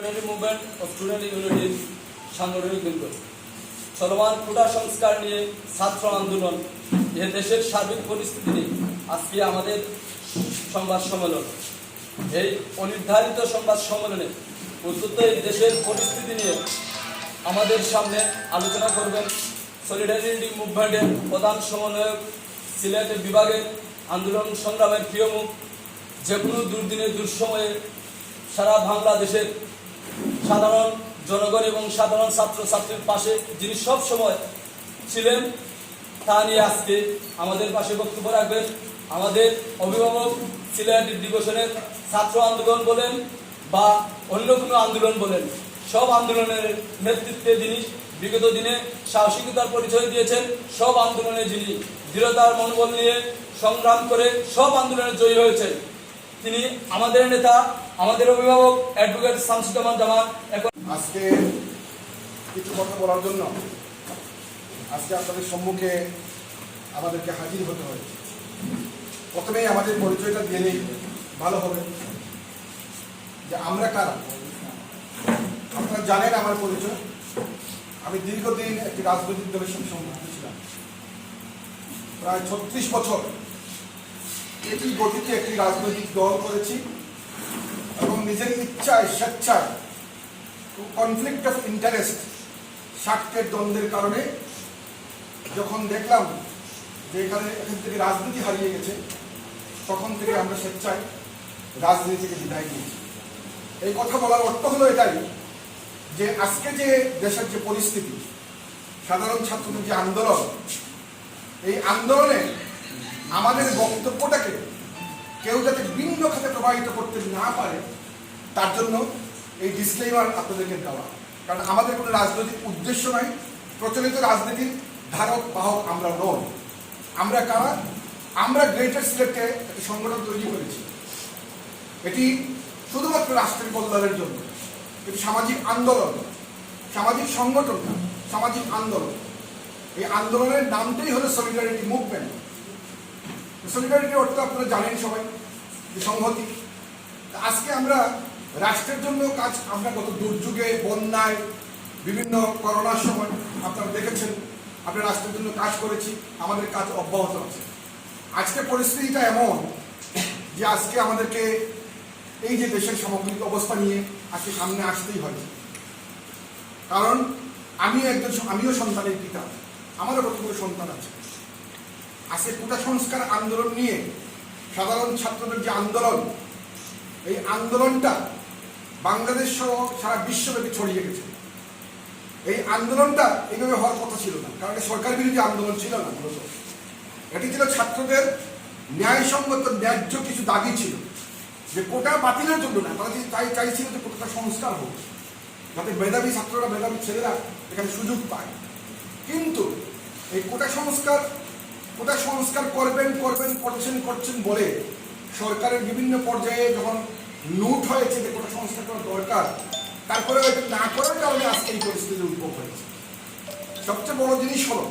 Solidarity Movement of Student Unity সাংগঠনিক কেন্দ্র চলমান কোটা সংস্কার নিয়ে ছাত্র আন্দোলন, এ দেশের সার্বিক পরিস্থিতি নিয়ে আজকে আমাদের সংবাদ সম্মেলন। এই অনির্ধারিত সংবাদ সম্মেলনে প্রস্তুত এই দেশের পরিস্থিতি নিয়ে আমাদের সামনে আলোচনা করবেন সলিডারিটি মুভমেন্টের প্রধান সমন্বয়ক, সিলেট বিভাগের আন্দোলন সংগ্রামের প্রিয় মুখ, যে কোনো দুর্দিনে দুঃসময়ে সারা বাংলাদেশের সাধারণ জনগণ এবং সাধারণ ছাত্র ছাত্রীর পাশে যিনি সব সময় ছিলেন, তা নিয়ে আজকে আমাদের পাশে বক্তব্য রাখবেন। আমাদের অভিভাবক সিলেট ডিভিশনের ছাত্র আন্দোলন বলেন বা অন্য কোনো আন্দোলন বলেন, সব আন্দোলনের নেতৃত্বে যিনি বিগত দিনে সাহসিকতার পরিচয় দিয়েছেন, সব আন্দোলনে যিনি দৃঢ়তার মনোবল নিয়ে সংগ্রাম করে সব আন্দোলনে জয়ী হয়েছেন। তিনি আমাদের নেতা, আমাদের অভিভাবক অ্যাডভোকেট শামসুজ্জামান জামান। এখন আজকে কিছু কথা বলার জন্য আজকে আপনাদের সম্মুখে আমাদেরকে হাজির হতে হয়েছে প্রথমেই আমাদের পরিচয়টা দিয়ে নেই, ভালো হবে। যে আমরা কারা? আপনারা জানেন আমার পরিচয়। আমি দীর্ঘদিন একটি রাজনৈতিক দলের সঙ্গে সংযুক্ত ছিলাম। প্রায় ছত্রিশ বছর এটি গতিতে একটি রাজনৈতিক দল করেছি এবং নিজের ইচ্ছায়, স্বেচ্ছায় কনফ্লিক্ট অফ ইন্টারেস্ট স্বার্থের দ্বন্দ্বের কারণে যখন দেখলাম যে এখানে, এখান থেকে রাজনীতি হারিয়ে গেছে, তখন থেকে আমরা স্বেচ্ছায় রাজনীতি থেকে বিদায় নিয়েছি। এই কথা বলার অর্থ হলো এটাই যে আজকে যে দেশের যে পরিস্থিতি, সাধারণ ছাত্রদের যে আন্দোলন, এই আন্দোলনে আমাদের বক্তব্যটাকে কেউ যাতে ভিন্ন খাতে প্রবাহিত করতে না পারে, তার জন্য এই ডিসক্লেমার আপনাদেরকে দেওয়া। কারণ আমাদের কোনো রাজনৈতিক উদ্দেশ্য নাই, প্রচলিত রাজনীতির ধারক, বাহক আমরা নই। আমরা কারা? আমরা গ্রেটার সিলেক্টে একটি সংগঠন তৈরি করেছি। এটি শুধুমাত্র রাষ্ট্রের কল্যাণের জন্য, এটি সামাজিক আন্দোলন, সামাজিক সংগঠন সামাজিক আন্দোলন। এই আন্দোলনের নামটাই হলো সলিডারিটি মুভমেন্ট সলিডারিটি অর্থ আপনারা জানেন সবাই, যে সংহতি। আজকে আমরা রাষ্ট্রের জন্য কাজ, আমরা গত দুর্যোগে, বন্যায়, বিভিন্ন করোনার সময় আপনারা দেখেছেন, আমরা রাষ্ট্রের জন্য কাজ করেছি, আমাদের কাজ অব্যাহত আছে। আজকে পরিস্থিতিটা এমন যে আজকে আমাদেরকে এই যে দেশের সামগ্রিক অবস্থা নিয়ে আজকে সামনে আসতেই হয় কারণ আমি একজন, আমিও সন্তানের পিতা, আমারও কতগুলো সন্তান আছে। আজকে কোটা সংস্কার আন্দোলন নিয়ে। সাধারণ ছাত্রদের যে আন্দোলন, এই আন্দোলনটা বাংলাদেশ সহ সারা বিশ্বব্যাপী ছড়িয়ে গেছে। এই আন্দোলনটা এইভাবে হওয়ার কথা ছিল না, কারণ সরকার বিরোধী আন্দোলন ছিল না মূলত। এটি ছিল ছাত্রদের ন্যায়সঙ্গত, ন্যায্য কিছু দাবি ছিল যে কোটা বাতিলের জন্য না, তারা চাই চাইছিল যে কোটা সংস্কার হোক, যাতে মেধাবী ছাত্ররা, মেধাবী ছেলেরা এখানে সুযোগ পায়। কিন্তু এই কোটা সংস্কার কোটা সংস্কার করবেন করবেন, করছেন করছেন বলে সরকারের বিভিন্ন পর্যায়ে যখন লুট হয়েছে যে কোটা সংস্কার করা দরকার, তারপরে এটা না করার কারণে আজকে এই পরিস্থিতির উদ্ভব হয়েছে। সবচেয়ে বড় জিনিস হলো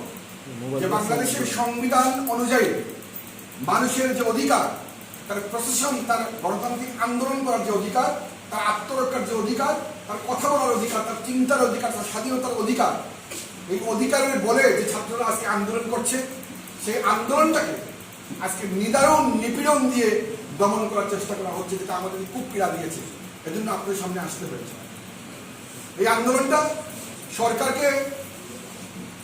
যে বাংলাদেশের সংবিধান অনুযায়ী মানুষের যে অধিকার, তার প্রশাসন, তার গণতান্ত্রিক আন্দোলন করার যে অধিকার, তার আত্মরক্ষার যে অধিকার, তার কথা বলার অধিকার, তার চিন্তার অধিকার, তার স্বাধীনতার অধিকার, এই অধিকারের বলে যে ছাত্ররা আজকে আন্দোলন করছে সেই আন্দোলনটাকে আজকে নিদারুণ, নিপীড়ন দিয়ে দমন করার চেষ্টা করা হচ্ছে, যেটা আমাদের খুব পীড়া দিয়েছে। এজন্য আপনাদের সামনে আসতে হয়েছে। এই আন্দোলনটা সরকারকে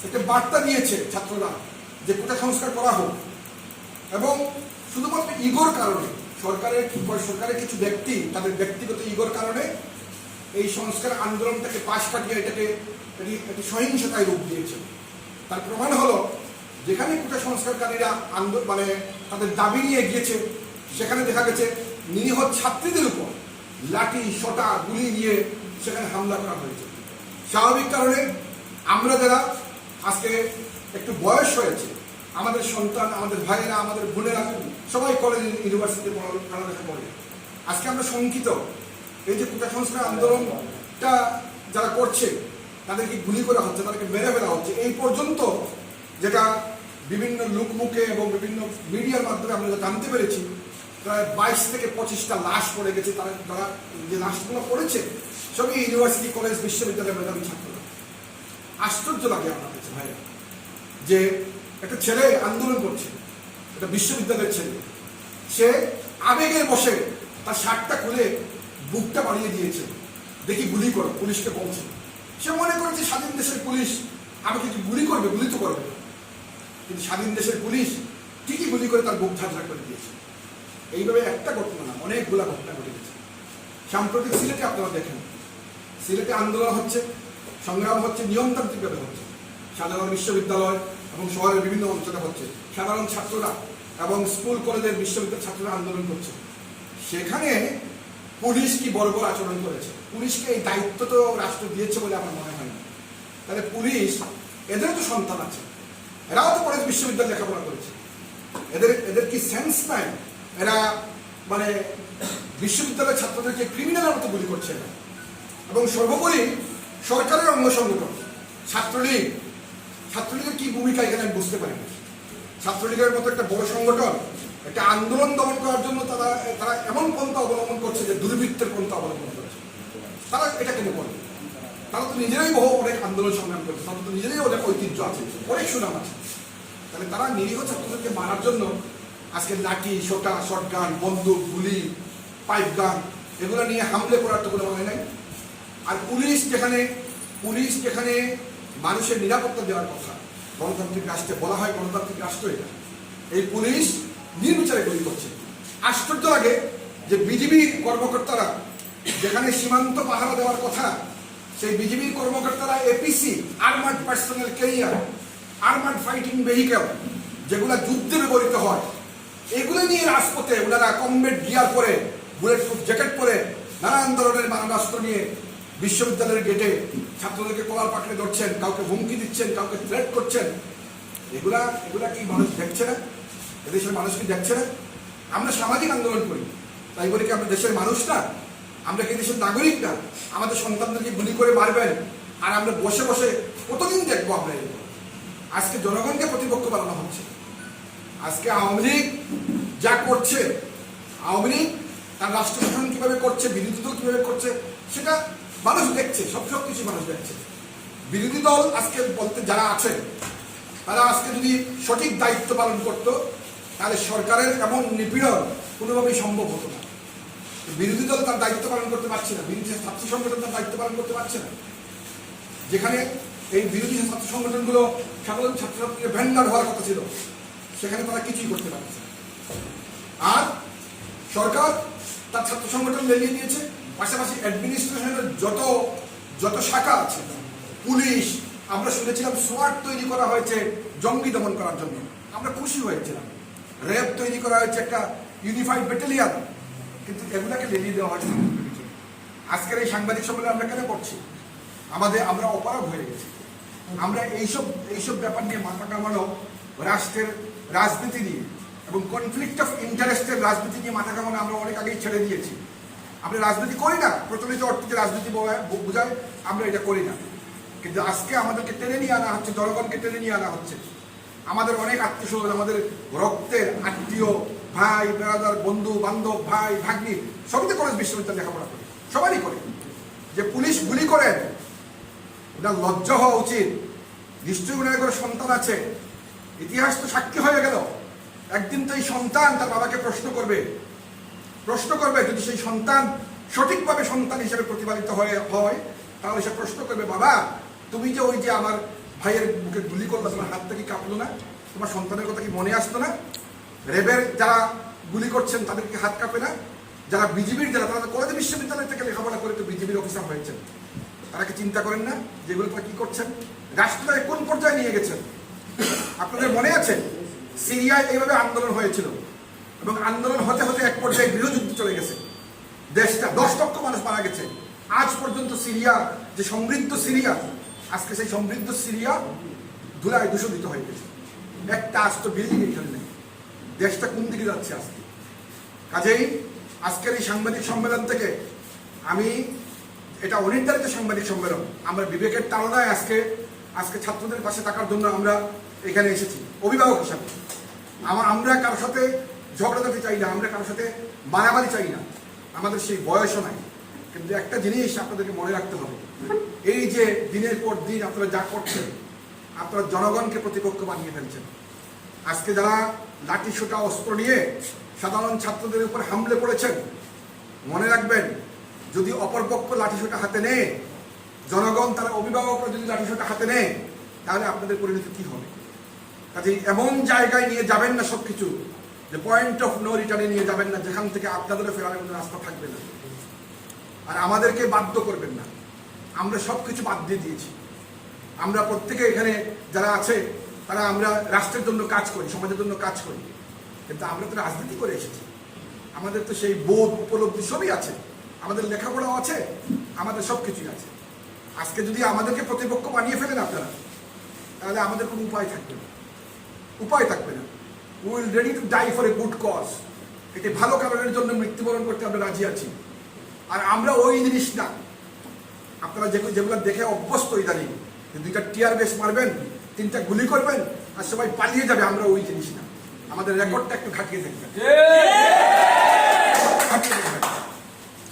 একটা বার্তা দিয়েছে ছাত্ররা যে কোটা সংস্কার করা হোক। এবং শুধুমাত্র ইগোর কারণে, সরকারের সরকারের কিছু ব্যক্তি, তাদের ব্যক্তিগত ইগোর কারণে এই সংস্কার আন্দোলনটাকে পাশ কাটিয়ে এটাকে এটি একটি সহিংসতায় রূপ দিয়েছে। তার প্রমাণ হলো যেখানে কোটা সংস্কারকারীরা আন্দোলন মানে তাদের দাবি নিয়ে গিয়েছে, সেখানে দেখা গেছে নিরীহ ছাত্রীদের উপর লাঠি শটা গুলি দিয়ে সেখানে হামলা করা হয়েছে। স্বাভাবিক কারণে আমরা যারা আজকে একটু বয়স হয়েছে, আমাদের সন্তান, আমাদের ভাইয়েরা, আমাদের বোনেরা সবাই কলেজ ইউনিভার্সিটি পড়ালেখা করে। আজকে আমরা শঙ্কিত। এই যে কোটা সংস্কার আন্দোলনটা যারা করছে, তাদেরকে গুলি করা হচ্ছে, তাদেরকে মেরে ফেলা হচ্ছে, এই পর্যন্ত যেটা বিভিন্ন লোকমুখে এবং বিভিন্ন মিডিয়ার মাধ্যমে আমরা জানতে পেরেছি, প্রায় বাইশ থেকে পঁচিশটা লাশ পড়ে গেছে, তারা তারা যে লাশগুলো পড়েছে, সবই ইউনিভার্সিটি, কলেজ, বিশ্ববিদ্যালয়ের মেধাবী ছাত্ররা। আশ্চর্য লাগে আমার কাছে ভাইরা যে একটা ছেলে আন্দোলন করছে, একটা বিশ্ববিদ্যালয়ের ছেলে। সে আবেগে বসে তার শার্টটা খুলে বুকটা বাড়িয়ে দিয়েছে। দেখি গুলি করো, পুলিশকে বলছে। সে মনে করেছে, স্বাধীন দেশের পুলিশ আমাকে কি গুলি করবে, গুলি তো করবে না। কিন্তু স্বাধীন দেশের পুলিশ ঠিকই গুলি করে তার বুক ঝাঁঝরা করে দিয়েছে। এইভাবে একটা ঘটনা না, অনেকগুলা ঘটনা ঘটে গেছে। সাম্প্রতিক সিলেটে আপনারা দেখেন, সিলেটে আন্দোলন হচ্ছে, সংগ্রাম হচ্ছে, নিয়মতান্ত্রিকভাবে হচ্ছে। সাধারণ বিশ্ববিদ্যালয় এবং শহরের বিভিন্ন অঞ্চলে হচ্ছে। সাধারণ ছাত্ররা এবং স্কুল, কলেজের বিশ্ববিদ্যালয়ের ছাত্ররা আন্দোলন করছে। সেখানে পুলিশ কি বর্বর আচরণ করেছে? পুলিশকে এই দায়িত্ব তো রাষ্ট্র দিয়েছে বলে আমার মনে হয় না। তাহলে পুলিশ, এদেরও তো সন্তান আছে। এরাও তো কলেজ বিশ্ববিদ্যালয় লেখাপড়া করেছে। এদের এদের কি সেন্স নাই? এরা মানে বিশ্ববিদ্যালয়ের ছাত্রদেরকে ক্রিমিনালের মতো গুলি করছে এরা। এবং সর্বোপরি সরকারের অঙ্গ সংগঠন, ছাত্রলীগ। ছাত্রলীগের কি ভূমিকা এখানে আমি বুঝতে পারি না ছাত্রলীগের মতো একটা বড় সংগঠন, একটা আন্দোলন দমন করার জন্য তারা তারা এমন পন্থা অবলম্বন করছে যে দুর্বৃত্তের পন্থা অবলম্বন করছে। তারা এটা কেন করবে তারা তো নিজেরাই বহু অনেক আন্দোলন সংগ্রাম করছে তাদের তো নিজেরাই অনেক ঐতিহ্য আছে, অনেক সুনাম আছে। তাহলে তারা নিরীহ ছাত্রদেরকে মারার জন্য আজকে লাঠি শোটা শটগান, বন্দুক, গুলি, পাইপ গান, এগুলো নিয়ে হামলে করার তো কোনো মানে নাই। আর পুলিশ যেখানে পুলিশ যেখানে মানুষের নিরাপত্তা দেওয়ার কথা, গণতান্ত্রিক রাষ্ট্রে বলা হয় গণতান্ত্রিক রাষ্ট্র এটা, এই পুলিশ নির্বিচারে গুলি করছে। আশ্চর্য লাগে যে বিজিবির কর্মকর্তারা যেখানে সীমান্ত পাহারা দেওয়ার কথা সেই বিজিবির কর্মকর্তারা APC armoured personnel carrier armoured fighting vehicle যেগুলা যুদ্ধে ব্যবহৃত হয়, এগুলো নিয়ে রাজপথে ওনারা কমবেট গিয়ার পরে বুলেট প্রুফ জ্যাকেট পরে নানান ধরনের মানবাস্ত্র নিয়ে বিশ্ববিদ্যালয়ের গেটে ছাত্রদেরকে কলার পাকড়ে ধরছেন, কাউকে হুমকি দিচ্ছেন, কাউকে থ্রেট করছেন। এগুলা এগুলা কি মানুষ দেখছে না? এদেশের মানুষ কি দেখছে না? আমরা সামাজিক আন্দোলন করি, তাই বলে কি আমরা দেশের মানুষ না? আমরা কি দেশের নাগরিক না। আমাদের সন্তানদেরকে গুলি করে মারবেন। আর আমরা বসে বসে কতদিন দেখব আমরা আজকে জনগণকে প্রতিপক্ষ বানানো হচ্ছে। আজকে আওয়ামী লীগ যা করছে, আওয়ামী লীগ তার রাষ্ট্র কীভাবে করছে, বিরোধী দল কীভাবে করছে, সেটা মানুষ দেখছে, সব সব কিছু মানুষ দেখছে। বিরোধী দল আজকে বলতে যারা আছে, তারা আজকে যদি সঠিক দায়িত্ব পালন করতো, তাহলে সরকারের এমন নিপীড়ন কোনোভাবেই সম্ভব হতো না। বিরোধী দল তার দায়িত্ব পালন করতে পারছে না। বিরোধী ছাত্র সংগঠন তার দায়িত্ব পালন করতে পারছে না। যেখানে এই বিরোধী ছাত্র সংগঠনগুলো সাধারণ ছাত্রছাত্রীদের ভ্যান্ডার হওয়ার কথা ছিল, সেখানে তারা কিছুই করতে পারছে আর সরকার তার ছাত্র সংগঠন লেগিয়ে দিয়েছে। পাশাপাশি অ্যাডমিনিস্ট্রেশনের যত যত শাখা আছে, পুলিশ, আমরা শুনেছিলাম সোয়াট তৈরি করা হয়েছে জঙ্গি দমন করার জন্য। আমরা খুশি হয়েছিলাম। র্যাব তৈরি করা হয়েছে একটা ইউনিফাইড ব্যাটালিয়ান কিন্তু এগুলাকে লেলিয়ে দেওয়া হয়েছে আজকের এই সাংবাদিক সম্মেলনে আমরা কেন করছি? আমাদের, আমরা অপারগ হয়ে গেছি। আমরা এইসব এইসব ব্যাপার নিয়ে মাথা কামানো রাষ্ট্রের রাজনীতি নিয়ে এবং কনফ্লিক্ট অফ ইন্টারেস্টের রাজনীতি নিয়ে মাথা কামানো আমরা অনেক আগেই ছেড়ে দিয়েছি। আমরা রাজনীতি করি না, প্রচলিত অর্থে যে রাজনীতি বোঝায়, আমরা এটা করি না। কিন্তু আজকে আমাদেরকে টেনে নিয়ে আনা হচ্ছে, জনগণকে টেনে নিয়ে আনা হচ্ছে। আমাদের অনেক আত্মীয় আমাদের রক্তের আত্মীয় ভাই বেড়াদার বন্ধু, বান্ধব, ভাই, ভাগ্নি, সবই তো কলেজ বিশ্ববিদ্যালয় লেখাপড়া করে। সবারই করে। যে পুলিশ গুলি করেন ওনার লজ্জা হওয়া উচিত। নিশ্চয়ই ওনার করে সন্তান আছে। ইতিহাস তো সাক্ষী হয়ে গেল। একদিন তো এই সন্তান তার বাবাকে প্রশ্ন করবে। প্রশ্ন করবে, যদি সেই সন্তান সঠিকভাবে সন্তান হিসেবে প্রতিপালিত হয়ে, হয়, তাহলে সে প্রশ্ন করবে, বাবা, তুমি যে ওই যে আমার ভাইয়ের বুকে গুলি করল, তোমার হাতটা কি কাঁপলো না? তোমার সন্তানের কথা কি মনে আসতো না? রেবের যারা গুলি করছেন তাদেরকে হাত কাঁপে না। যারা বিজেপির যারা, তারা কলেজ বিশ্ববিদ্যালয় থেকে লেখাপড়া করে তো বিজেপির অফিসার হয়েছেন। তারা কি চিন্তা করেন না যেগুলো তারা কি করছেন? রাষ্ট্রটাকে কোন পর্যায়ে নিয়ে গেছেন? আপনাদের মনে আছে? সিরিয়ায় এইভাবে আন্দোলন হয়েছিল। এবং আন্দোলন হতে হতে এক পর্যায়ে গৃহযুদ্ধ চলে গেছে। দেশটা, দশ লক্ষ মানুষ মারা গেছে। আজ পর্যন্ত সিরিয়া, যে সমৃদ্ধ সিরিয়া, আজকে সেই সমৃদ্ধ সিরিয়া ধুলায় দূষিত হয়ে গেছে। একটা আস্ত বিল্ডিং এখানে দেশটা কোন দিকে যাচ্ছে আজকে? কাজেই আজকের এই সাংবাদিক সম্মেলন থেকে আমি এটা অনির্ধারিত সাংবাদিক সম্মেলন, আমরা বিবেকের তাড়নায় আজকে আজকে ছাত্রদের পাশে থাকার জন্য আমরা এখানে এসেছি, অভিভাবক হিসাবে। আমার আমরা কারোর সাথে ঝগড়াঝাটি চাই না, আমরা কারোর সাথে মারামারি চাই না, আমাদের সেই বয়সও নাই। কিন্তু একটা জিনিস আপনাদেরকে মনে রাখতে হবে, এই যে দিনের পর দিন আপনারা যা করছেন, আপনারা জনগণকে প্রতিপক্ষ বানিয়ে ফেলছেন। আজকে যারা লাঠি সোটা অস্ত্র নিয়ে সাধারণ ছাত্রদের উপর হামলে পড়েছেন মনে রাখবেন, যদি অপরপক্ষ লাঠি সোটা হাতে নেয়, জনগণ তারা অভিভাবকরা যদি লাঠি সোটা হাতে নেয়, তাহলে আপনাদের পরিণতি কি হবে? কাজেই এমন জায়গায় নিয়ে যাবেন না সব কিছু যে পয়েন্ট অফ নো রিটার্নে নিয়ে যাবেন না, যেখান থেকে আপনাদেরও ফেরানোর কোনো রাস্তা থাকবে না। আর আমাদেরকে বাধ্য করবেন না। আমরা সব কিছু বাদ দিয়ে দিয়েছি। আমরা প্রত্যেকে এখানে যারা আছে তারা আমরা রাষ্ট্রের জন্য কাজ করি, সমাজের জন্য কাজ করি। কিন্তু আমরা তো রাজনীতি করে এসেছি। আমাদের তো সেই বোধ, উপলব্ধি সবই আছে। আমাদের লেখাপড়াও আছে, আমাদের সব কিছুই আছে। আজকে যদি আমাদেরকে প্রতিপক্ষ বানিয়ে ফেলেন আপনারা, তাহলে আমাদের কোনো উপায় থাকবে না। উপায় থাকবে না। Will ready to die for a good cause একটি ভালো কারণের জন্য মৃত্যুবরণ করতে আমরা রাজি আছি। আর আমরা ওই জিনিস না। আপনারা যেগুলো দেখে অভ্যস্ত ইদানিং দুইটা টিয়ার বেস মারবেন তিনটা গুলি করবেন আর সবাই পালিয়ে যাবে আমরা ওই জিনিস না। আমাদের রেকর্ডটা একটু খাটিয়ে দেখবেন।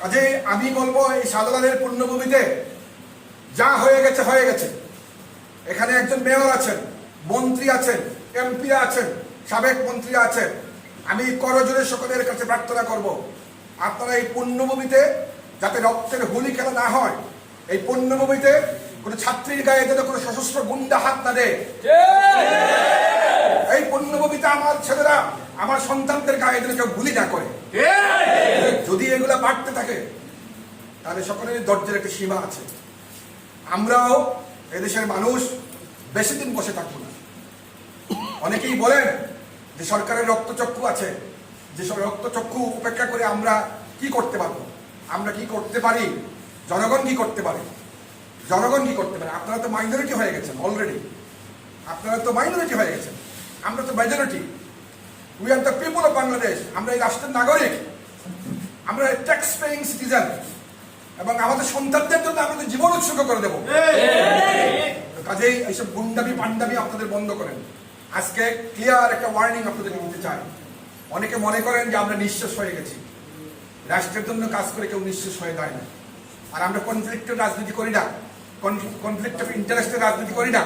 কাজে আমি বলব এই শাহজালালের পুণ্যভূমিতে যা হয়ে গেছে হয়ে গেছে। এখানে একজন মেয়র আছেন মন্ত্রী আছেন এমপি আছেন সাবেক মন্ত্রী আছেন। আমি করজোরে সকলের কাছে প্রার্থনা করব আপনারা এই পুণ্যভূমিতে যাতে রক্তের হোলি খেলা না হয় এই পুণ্যভূমিতে কোনো ছাত্রীর গায়ে যাতে কোনো সশস্ত্র গুন্ডা হাত না দেয়? এই পুণ্যভূমিতে আমার ছেলেরা আমার সন্তানদের গায়ে যেন কেউ গুলি না করে যদি এগুলা বাড়তে থাকে তাহলে সকলের ধৈর্যের একটা সীমা আছে। আমরাও এদেশের মানুষ বেশি দিন বসে থাকব না। অনেকেই বলেন যে সরকারের রক্তচক্ষু আছে। যে সব রক্তচক্ষু উপেক্ষা করে আমরা কি করতে পারব? আমরা কি করতে পারি? জনগণ কি করতে পারে? জনগণ কি করতে পারে? আপনারা তো মাইনরিটি হয়ে গেছেন অলরেডি আপনারা তো মাইনরিটি হয়ে গেছেন। আমরা তো majority we are the people of Bangladesh আমরা এই রাষ্ট্রের নাগরিক। আমরা ট্যাক্স পেইং সিটিজেন এবং আমাদের সন্তানদের জন্য আমাদের জীবন উৎসর্গ করে দেবো। কাজেই এইসব গুন্ডামি পান্ডামি আপনাদের বন্ধ করেন। আজকে ক্লিয়ার একটা ওয়ার্নিং আপনাদেরকে দিতে চাই। অনেকে মনে করেন যে আমরা নিঃশ্বাস হয়ে গেছি। রাষ্ট্রের জন্য কাজ করে কেউ নিঃশ্বাস হয়ে যায় না। আর আমরা কনফ্লিক্টের রাজনীতি করি না। কনফ্লিক্ট অফ ইন্টারেস্টের রাজনীতি করি না।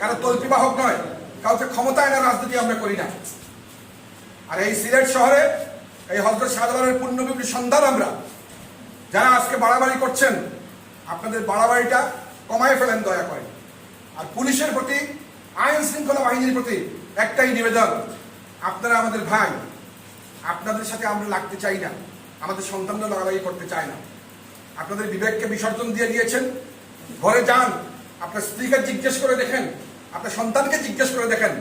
কারও তল্পিবাহক নয়, কাউকে ক্ষমতায় না রাজনীতি আমরা করি না। আর এই সিলেট শহরে এই হজরত শাহজালালের পূর্ণবিবির সন্ধান আমরা। যারা আজকে বাড়াবাড়ি করছেন, আপনাদের বাড়াবাড়িটা কমায় ফেলেন দয়া করে। আর পুলিশের প্রতি, আইন শৃঙ্খলা বাহিনীর প্রতি একটাই নিবেদন, আপনারা আমাদের ভাই, আপনাদের সাথে আমরা লাগতে চাই না, আমাদের সন্তানরা লাগালাগি করতে চায় না। আপনাদের বিবেককে বিসর্জন দিয়ে দিয়েছেন ঘরে যান, আপনার স্ত্রীকে জিজ্ঞেস করে দেখেন, আপনার সন্তানকে জিজ্ঞেস করে দেখেন,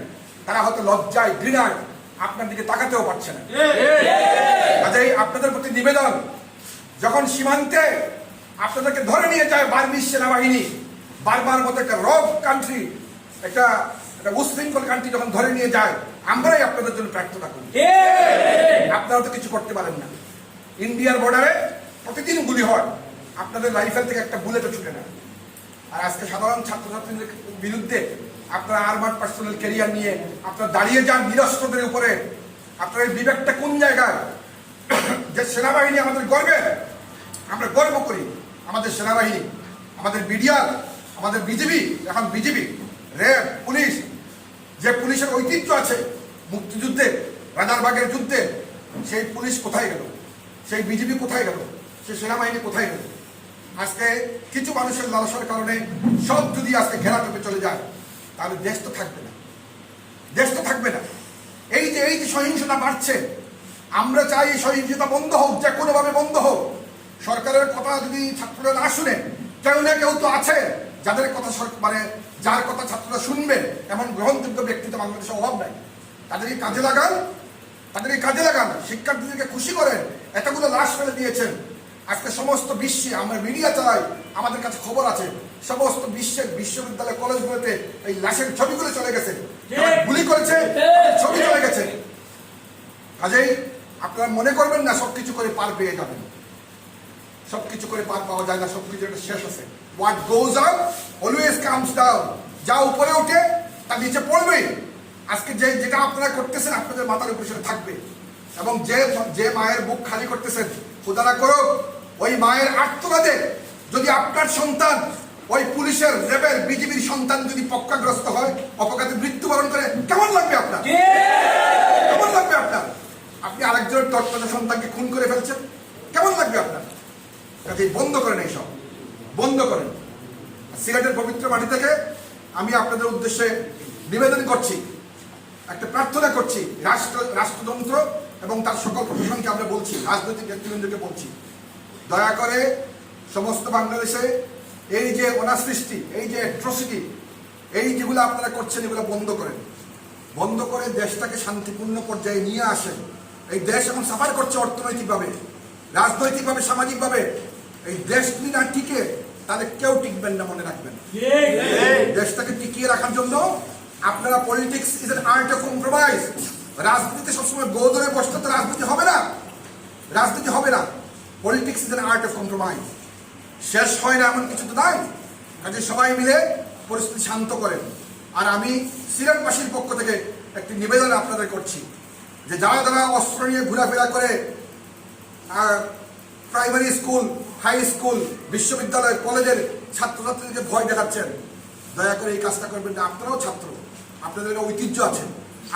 তারা হয়তো লজ্জায়, ঘৃণায় আপনার দিকে তাকাতেও পারছে না। কাজেই আপনাদের প্রতি নিবেদন, যখন সীমান্তে আপনাদেরকে ধরে নিয়ে যায় বার্মিস সেনাবাহিনী বারবার মতো একটা রব কান্ট্রি একটা একটা উশৃঙ্খল কান্ট্রি যখন ধরে নিয়ে যায়, আমরাই আপনাদের জন্য প্রার্থনা করি। আপনারা তো কিছু করতে পারেন না। ইন্ডিয়ার বর্ডারে প্রতিদিন গুলি হয়, আপনাদের রাইফেল থেকে একটা বুলেটও ছুটে না আর আজকে সাধারণ ছাত্রছাত্রীদের বিরুদ্ধে আপনারা আর্মার পার্সোনাল ক্যারিয়ার নিয়ে আপনারা দাঁড়িয়ে যান নিরস্ত্রদের উপরে। আপনার বিবেকটা কোন জায়গায়? যে সেনাবাহিনী আমাদের গর্বে, আমরা গর্ব করি। আমাদের সেনাবাহিনী, আমাদের বিডিআর আমাদের বিজেপি এখন বিজেপি র্যাব, পুলিশ, যে পুলিশের ঐতিহ্য আছে মুক্তিযুদ্ধে, রাজারবাগের যুদ্ধে, সেই পুলিশ কোথায় গেল? সেই বিজেপি কোথায় গেল? সেই সেনাবাহিনী কোথায় গেল? আজকে কিছু মানুষের লালসার কারণে সব যদি আজকে ঘেরা টোপে চলে যায়, তাহলে দেশ তো থাকবে না। দেশ তো থাকবে না। এই যে এই যে সহিংসতা বাড়ছে, আমরা চাই এই সহিংসতা বন্ধ হোক, যে কোনোভাবে বন্ধ হোক। সরকারের কথা যদি ছাত্ররা না শুনে, কেউ না কেউ তো আছে, যাদের কথা মানে যার কথা ছাত্ররা শুনবে, এমন গ্রহণযোগ্য ব্যক্তি তো বাংলাদেশে অভাব নাই। তাদেরকে কাজে লাগান তাদেরকে কাজে লাগান। শিক্ষার্থীদেরকে খুশি করেন এতগুলো লাশ ফেলে দিয়েছেন। আজকে সমস্ত বিশ্বে আমরা মিডিয়া চালাই আমাদের কাছে খবর আছে সমস্ত বিশ্বের বিশ্ববিদ্যালয় কলেজগুলোতে এই লাশের ছবিগুলো চলে গেছে। গুলি করেছে ছবি চলে গেছে। কাজেই আপনারা মনে করবেন না সবকিছু করে পার পেয়ে যাবেন। সবকিছু করে পার পাওয়া যায় না সবকিছু একটা শেষ আছে। What goes up always comes down যা উপরে ওঠে তা নিচে পড়বে। আজকে যে যেটা আপনারা করতেছেন আপনাদের মাথার উপরে সেটা থাকবে। এবং যে যে মায়ের বুক খালি করতেছেন খুদারা করো ওই মায়ের আত্মবাদে যদি আপনার সন্তান ওই পুলিশের রেবের বিজেপির সন্তান যদি পক্ষাগ্রস্ত হয় অপঘাতে মৃত্যুবরণ করে কেমন লাগবে আপনার? কেমন লাগবে আপনার? আপনি আরেকজনের তৎপরতা সন্তানকে খুন করে ফেলছেন কেমন লাগবে আপনার? কাজে বন্ধ করেন এইসব বন্ধ করেন। সিলেটের পবিত্র মাটি থেকে আমি আপনাদের উদ্দেশ্যে নিবেদন করছি একটা প্রার্থনা করছি রাষ্ট্র রাষ্ট্রতন্ত্র এবং তার সকল প্রশাসনকে আমরা বলছি রাজনৈতিক ব্যক্তিবৃন্দকে বলছি। দয়া করে সমস্ত বাংলাদেশে এই যে অনাসৃষ্টি এই যে অ্যাট্রসিটি এই যেগুলো আপনারা করছেন এগুলো বন্ধ করেন। বন্ধ করে দেশটাকে শান্তিপূর্ণ পর্যায়ে নিয়ে আসেন। এই দেশ এখন সাফার করছে অর্থনৈতিকভাবে রাজনৈতিকভাবে সামাজিকভাবে। এই দেশ যদি না টিকে তাহলে কেউ টিকবেন না মনে রাখবেন। দেশটাকে টিকিয়ে রাখার জন্য আপনারা politics is an art of compromise রাজনীতিতে সবসময় গো ধরে বসতে তো রাজনীতি হবে না। রাজনীতি হবে না। Politics is art of compromise শেষ হয় না এমন কিছু তো নাই। কাজে সবাই মিলে পরিস্থিতি শান্ত করেন। আর আমি সিলেটবাসীর পক্ষ থেকে একটি নিবেদন আপনাদের করছি যে যারা যারা অস্ত্র নিয়ে ঘোরাফেরা করে প্রাইমারি স্কুল হাই স্কুল বিশ্ববিদ্যালয়, কলেজের ছাত্রছাত্রীদেরকে ভয় দেখাচ্ছেন, দয়া করে এই কাজটা করবেন আপনারাও ছাত্র। আপনাদের ঐতিহ্য আছে।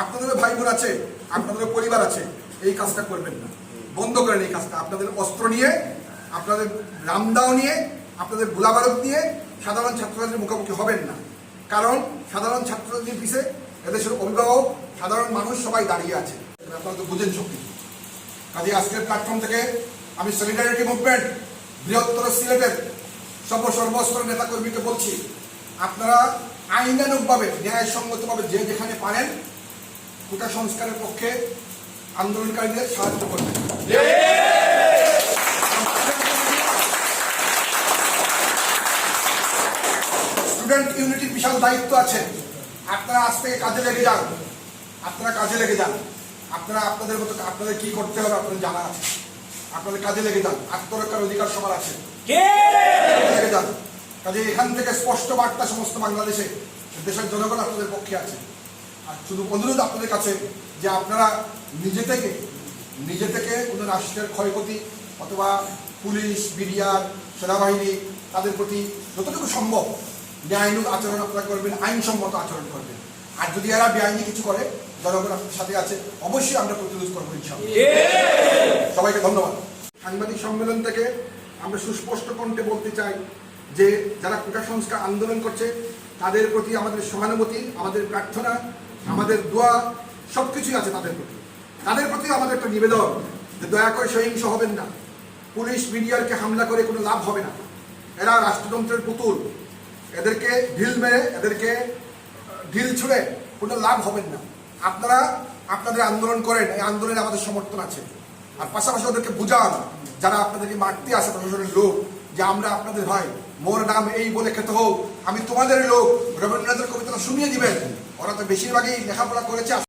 আপনাদেরও ভাই বোন আছে, আপনাদেরও পরিবার আছে। এই কাজটা করবেন না। বন্ধ করেন এই কাজটা। আপনাদের অস্ত্র নিয়ে, আপনাদের রামদাও নিয়ে, আপনাদের গোলাবারত নিয়ে সাধারণ ছাত্রছাত্রীর মুখোমুখি হবেন না। কারণ সাধারণ ছাত্রছাত্রীর পিছিয়ে এদেশের অভিভাবক, সাধারণ মানুষ সবাই দাঁড়িয়ে আছে। আপনারা তো বুঝেন সত্যি কাজে আজকের প্ল্যাটফর্ম থেকে আমি সলিডারিটি মুভমেন্ট বৃহত্তর সিলেটের সর্ব সর্বস্তর নেতাকর্মীকে বলছি, আপনারা আইনানুগভাবে, ন্যায়সঙ্গতভাবে যে যেখানে পারেন, কোটা সংস্কারের পক্ষে আন্দোলনকারীদের সাহায্য করবেন স্টুডেন্ট ইউনিটির বিশাল দায়িত্ব আছে। আপনারা আজ থেকে কাজে লেগে যান। আপনারা কাজে লেগে যান। আপনারা আপনাদের মতো আপনাদের কি করতে হবে আপনাদের জানা আছে। আপনাদের কাজে লেগে যান। আত্মরক্ষার অধিকার সবার আছে। লেগে যান। কাজে এখান থেকে স্পষ্ট বার্তা সমস্ত বাংলাদেশে দেশের জনগণ আপনাদের পক্ষে আছে। আর শুধু অনুরোধ আপনাদের কাছে যে আপনারা নিজে থেকে নিজে থেকে কোনো রাষ্ট্রের ক্ষয়ক্ষতি অথবা পুলিশ বিডিআর সেনাবাহিনী তাদের প্রতি যতটুকু সম্ভব ন্যায়ানুগ আচরণ আপনারা করবেন আইনসম্মত আচরণ করবেন। আর যদি এরা বেআইনি কিছু করে জনগণ আপনাদের সাথে আছে অবশ্যই আমরা প্রতিরোধ করব সবাইকে ধন্যবাদ। সাংবাদিক সম্মেলন থেকে আমরা সুস্পষ্ট কণ্ঠে বলতে চাই যে যারা কোটা সংস্কার আন্দোলন করছে তাদের প্রতি আমাদের সহানুভূতি আমাদের প্রার্থনা আমাদের দোয়া সব কিছুই আছে তাদের প্রতি। তাদের প্রতি আমাদের একটা নিবেদন যে দয়া করে সহিংস হবেন না। পুলিশ মিডিয়ারকে হামলা করে কোনো লাভ হবে না। এরা রাষ্ট্রযন্ত্রের পুতুল। এদেরকে ঢিল মেরে, এদেরকে ঢিল ছুঁড়ে কোনো লাভ হবেন না। আপনারা আপনাদের আন্দোলন করেন, এই আন্দোলনে আমাদের সমর্থন আছে। আর পাশাপাশি ওদেরকে বুঝান, যারা আপনাদেরকে মারতে আসে, প্রশাসনের লোক, যে আমরা আপনাদের ভাই। মোর নাম এই বলে খেতে হোক, আমি তোমাদের লোক। রবীন্দ্রনাথের কবিতা শুনিয়ে দিবেন। ওরা তো বেশিরভাগই লেখাপড়া করেছে